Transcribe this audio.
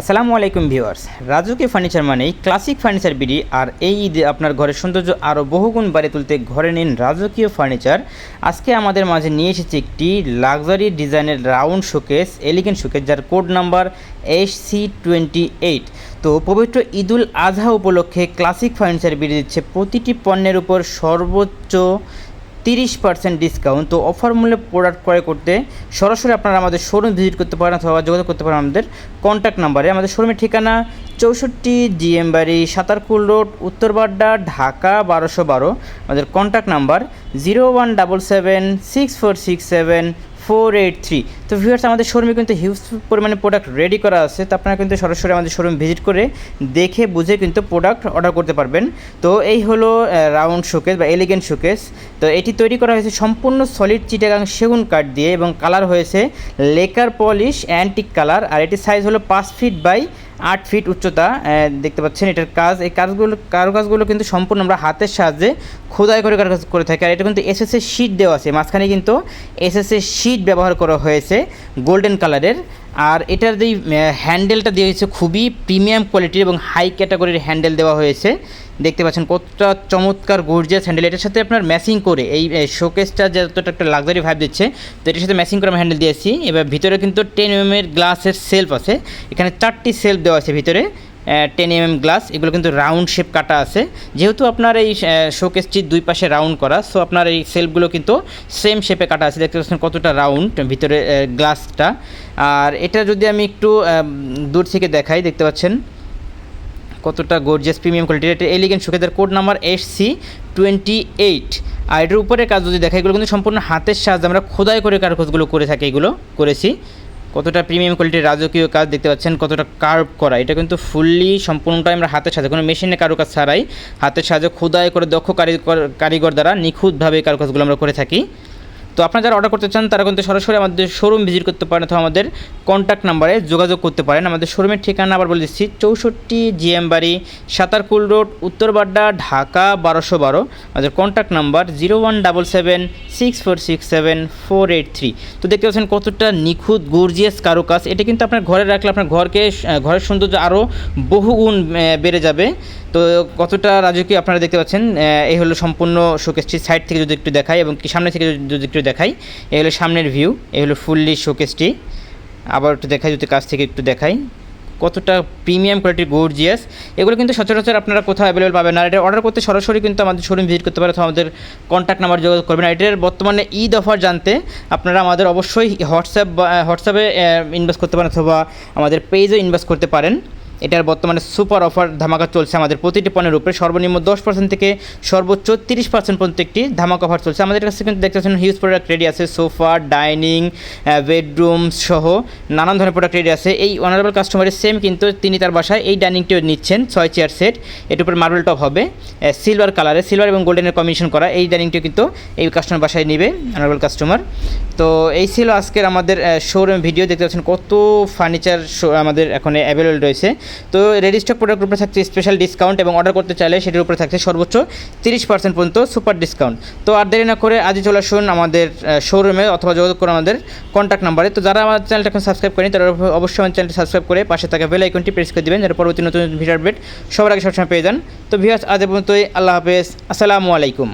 আসসালামু আলাইকুম ভিউয়ার্স। রাজুকে ফার্নিচার মানেই ক্লাসিক ফার্নিচার বিডি, আর এই ঈদে আপনার ঘরের সৌন্দর্য আরও বহুগুণ বাড়িয়ে তুলতে ঘরে নিন রাজকীয় ফার্নিচার আজকে আমাদের মাঝে নিয়ে এসেছি একটি লাক্সারি ডিজাইনের রাউন্ড শোকেস এলিগেন্ট শোকেস যার code number S C twenty eight তো পবিত্র ঈদুল আজহা উপলক্ষে ক্লাসিক ফার্নিচার বিডি দিচ্ছে প্রতিটি পণ্যের উপর সর্বোচ্চ তিরিশ পার্সেন্ট ডিসকাউন্ট তো অফার মূল্যে প্রোডাক্ট ক্রয় করতে সরাসরি আপনারা আমাদের শোরুম ভিজিট করতে পারেন অথবা যোগাযোগ করতে পারেন আমাদের কন্ট্যাক্ট নাম্বারে আমাদের শোরুমের ঠিকানা চৌষট্টি জিএম বাড়ি, সাতারকুল রোড, উত্তরবাড্ডা, ঢাকা বারোশো বারো। আমাদের contact number zero one double seven six four six seven four eight three. তো ভিউয়ার্স আমাদের শোরুমে কিন্তু হিউজ পরিমাণে প্রোডাক্ট রেডি করা আছে। তো আপনারা কিন্তু সরাসরি আমাদের শোরুম ভিজিট করে দেখে, বুঝে কিন্তু প্রোডাক্ট অর্ডার করতে পারবেন। তো এই হলো রাউন্ড শোকেস বা এলিগেন্ট শোকেস তো এটি তৈরি করা হয়েছে সম্পূর্ণ সলিড চিটাগাং সেগুন কাঠ দিয়ে এবং কালার হয়েছে লেকার পলিশ অ্যান্টিক কালার আর এটির সাইজ হলো পাঁচ ফিট বাই আট ফিট উচ্চতা। দেখতে পাচ্ছেন এটার কাজ। এই কাজগুলো, কারুকাজগুলো কিন্তু সম্পূর্ণ আমরা হাতের সাহায্যে খোদাই করে কারুকাজ করে থাকি। আর এটা কিন্তু এসএসএ শিট দেওয়া আছে। মাঝখানে কিন্তু এসএসএ শিট ব্যবহার করা হয়েছে গোল্ডেন কালারের আর এটার যেই হ্যান্ডেলটা দেওয়া হয়েছে খুবই প্রিমিয়াম কোয়ালিটির এবং হাই ক্যাটাগরির হ্যান্ডেল দেওয়া হয়েছে। দেখতে পাচ্ছেন কতটা চমৎকার গর্জিয়াস হ্যান্ডেল এটার সাথে আপনার ম্যাচিং করে, এই শোকেসটা যতটা একটা লাক্সারি ভাইব দিচ্ছে, তো এটার সাথে ম্যাচিং করে আমি হ্যান্ডেল দিয়েছি। এবার ভিতরে কিন্তু টেন এম এর গ্লাসের সেলফ আছে। এখানে চারটি সেলফ দেওয়া আছে ভিতরে। টেন এম এম গ্লাস, এগুলো কিন্তু রাউন্ড শেপ কাটা আছে। যেহেতু আপনার এই শোকেসটির দুই পাশে রাউন্ড করা সো আপনার এই সেলফগুলো কিন্তু সেম শেপে কাটা আছে। দেখতে পাচ্ছেন কতটা রাউন্ড ভিতরে গ্লাসটা আর এটা যদি আমি একটু দূর থেকে দেখাই, দেখতে পাচ্ছেন কতটা গর্জিয়াস প্রিমিয়াম কোয়ালিটির এটা elegant শোকেসের code number S C twenty eight আর এটার উপরে কাজ যদি দেখা এগুলো কিন্তু সম্পূর্ণ হাতের সাহায্যে আমরা খোদাই করে কারুকাজগুলো করে থাকি, এগুলো করেছি। কতটা প্রিমিয়াম কোয়ালিটির রাজকীয় কাজ দেখতে পাচ্ছেন, কতটা কার্ভ করা, এটা কিন্তু ফুললি সম্পূর্ণটাই আমরা হাতের সাথে কোনো মেশিনে কারুকাজ ছাড়াই হাতের সাহায্যে খোদাই করে দক্ষ কারিগর কারিগর দ্বারা নিখুঁতভাবে কারুকাজগুলো আমরা করে থাকি। তো আপনারা যারা অর্ডার করতে চান, তারা কিন্তু সরাসরি আমাদের শোরুম ভিজিট করতে পারেন অথবা আমাদের কন্ট্যাক্ট নাম্বারে যোগাযোগ করতে পারেন। আমাদের শোরুমের ঠিকানা আবার বলে দিচ্ছি, চৌষট্টি জিএম বাড়ি, সাতারকুল রোড উত্তরবাড্ডা ঢাকা, বারোশো বারো। আমাদের contact number zero one double seven six four six seven four eight three তো দেখতে পাচ্ছেন কতটা নিখুঁত গর্জিয়াস কারুকাজ। এটা কিন্তু আপনার ঘরে রাখলে আপনার ঘরকে ঘরের সৌন্দর্য আরও বহুগুণ বেড়ে যাবে। তো কতটা রাজকীয় আপনারা দেখতে পাচ্ছেন? এই হলো সম্পূর্ণ শোকেসটি সাইড থেকে যদি একটু দেখাই এবং কি সামনে থেকে যদি- একটু দেখাই এই হলো সামনের ভিউ এই হলো ফুললি শোকেসটি আবার একটু দেখাই, যদি কাছ থেকে একটু দেখাই। কতটা প্রিমিয়াম কোয়ালিটির গর্জিয়াস এগুলো কিন্তু সচরাচর আপনারা কোথাও অ্যাভেলেবল পাবেন আর এটা অর্ডার করতে সরাসরি কিন্তু আমাদের শোরুম ভিজিট করতে পারেন অথবা আমাদের কন্ট্যাক্ট নাম্বার যোগাযোগ করবেন আর এটার বর্তমানে ঈদ অফার জানতে আপনারা আমাদের অবশ্যই হোয়াটসঅ্যাপ বা, হোয়াটসঅ্যাপে ইনভেস্ট করতে পারেন অথবা আমাদের পেজে ইনভেস্ট করতে পারেন। এটার বর্তমানে সুপার অফার ধামাকা চলছে আমাদের প্রতিটি পণ্যের উপরে। সর্বনিম্ন দশ পার্সেন্ট থেকে সর্বোচ্চ তিরিশ পার্সেন্ট পর্যন্ত একটি ধামাকা অফার চলছে। আমাদের কাছে কিন্তু দেখতে পাচ্ছেন হিউজ প্রোডাক্ট রেডি আছে সোফা ডাইনিং বেডরুম সহ নানান ধরনের প্রোডাক্ট রেডি আছে। এই অনারেবল কাস্টমারের সেম কিন্তু তিনি তার বাসায় এই ডাইনিংটিও নিচ্ছেন, ছয় চেয়ার সেট এটির উপরে মার্বেল টপ হবে সিলভার কালারে সিলভার এবং গোল্ডেনের কম্বিনেশন করা এই ডাইনিংটিও কিন্তু এই কাস্টমার বাসায় নেবে অনারেবল কাস্টমার তো এই ছিল আজকের আমাদের শোরুম ভিডিও দেখতে পাচ্ছেন কত ফার্নিচার আমাদের এখন অ্যাভেলেবল রয়েছে। তো রেডি স্টক প্রোডাক্টের উপরে থাকছে স্পেশাল ডিসকাউন্ট এবং অর্ডার করতে চাইলে সেটির উপরে থাকছে সর্বোচ্চ তিরিশ পার্সেন্ট পর্যন্ত সুপার ডিসকাউন্ট তো আর দেরি না করে আজই চলে আসুন আমাদের শোরুমে অথবা যোগাযোগ করুন আমাদের কন্ট্যাক্ট নাম্বারে তো যারা আমার চ্যানেলটা এখন সাবস্ক্রাইব করেনি, তারা অবশ্যই আমার চ্যানেলটি সাবস্ক্রাইব করে পাশে থাকা বেল আইকনটি প্রেস করে দেবেন যাতে পরবর্তী নতুন ভিডিও আপডেট সবার আগে সবসময় পেয়ে যান। তো ভিউয়ার্স আজ পর্যন্তই, আল্লাহ হাফেজ, আসসালামু আলাইকুম।